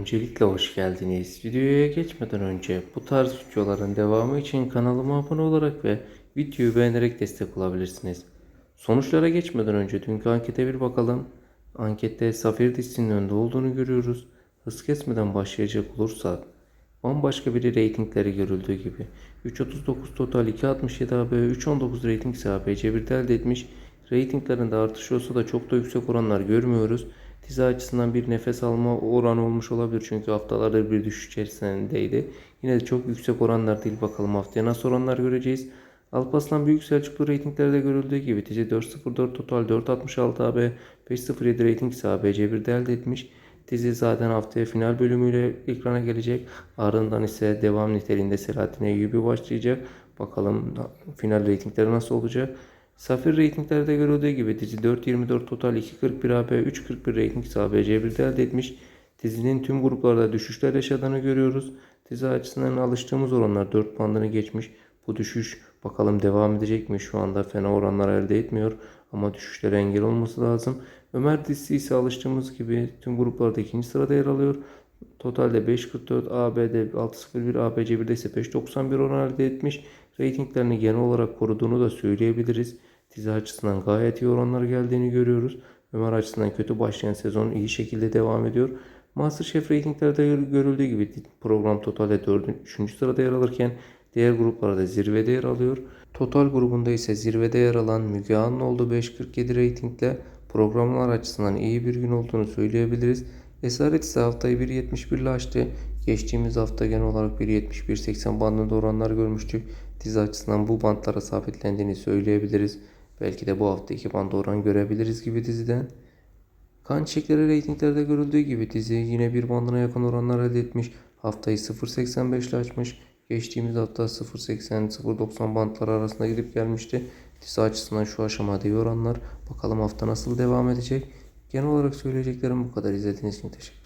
Öncelikle hoş geldiniz. Videoya geçmeden önce bu tarz videoların devamı için kanalıma abone olarak ve videoyu beğenerek destek olabilirsiniz. Sonuçlara geçmeden önce dünkü ankete bir bakalım. Ankette Safir dizisinin önde olduğunu görüyoruz. Hız kesmeden başlayacak olursak bambaşka bir reytingleri görüldüğü gibi 3.39 total 2.67 AB 3.19 reyting ise ABC1'de elde etmiş. Reytinglerinde artış olsa da çok da yüksek oranlar görmüyoruz. Dizi açısından bir nefes alma oranı olmuş olabilir çünkü haftalardır bir düşüş içerisindeydi. Yine de çok yüksek oranlar değil bakalım haftaya nasıl oranlar göreceğiz. Alparslan Büyük Selçuklu reytinglerde görüldüğü gibi dizi 4.04 total 4.66 AB 5.07 reyting ise ABC1'de elde etmiş. Dizi zaten haftaya final bölümüyle ekrana gelecek. Ardından ise devam niteliğinde Selahattin Eyyubi başlayacak. Bakalım final reytingleri nasıl olacak. Safir reytinglerde görüldüğü gibi dizi 4.24 total 2.41 AB 3.41 reyting ise ABC1'de elde etmiş. Dizinin tüm gruplarda düşüşler yaşadığını görüyoruz. Dizi açısından alıştığımız oranlar 4 bandını geçmiş. Bu düşüş bakalım devam edecek mi? Şu anda fena oranlar elde etmiyor ama düşüşlere engel olması lazım. Ömer dizisi ise alıştığımız gibi tüm gruplarda ikinci sırada yer alıyor. Totalde 5.44 AB'de 6.01 ABC1'de ise 5.91 oran elde etmiş. Ratinglerini genel olarak koruduğunu da söyleyebiliriz. Dizi açısından gayet iyi oranlar geldiğini görüyoruz. Ömer açısından kötü başlayan sezon iyi şekilde devam ediyor. Masterchef reytinglerde görüldüğü gibi program totalde 4. 3. sırada yer alırken diğer gruplarda zirvede yer alıyor. Total grubunda ise zirvede yer alan Müge Anlıoğlu 5.47 reytingle programlar açısından iyi bir gün olduğunu söyleyebiliriz. Esaret ise haftayı 1.71 ile açtı. Geçtiğimiz hafta genel olarak 1.71-80 bandında oranlar görmüştük. Dizi açısından bu bantlara sabitlendiğini söyleyebiliriz. Belki de bu hafta iki band oran görebiliriz gibi diziden. Kan çiçekleri reytinglerde görüldüğü gibi dizi yine bir bandına yakın oranlar elde etmiş. Haftayı 0.85 ile açmış. Geçtiğimiz hafta 0.80-0.90 bantları arasında gidip gelmişti. Dizi açısından şu aşamada iyi oranlar. Bakalım hafta nasıl devam edecek. Genel olarak söyleyeceklerim bu kadar. İzlediğiniz için teşekkür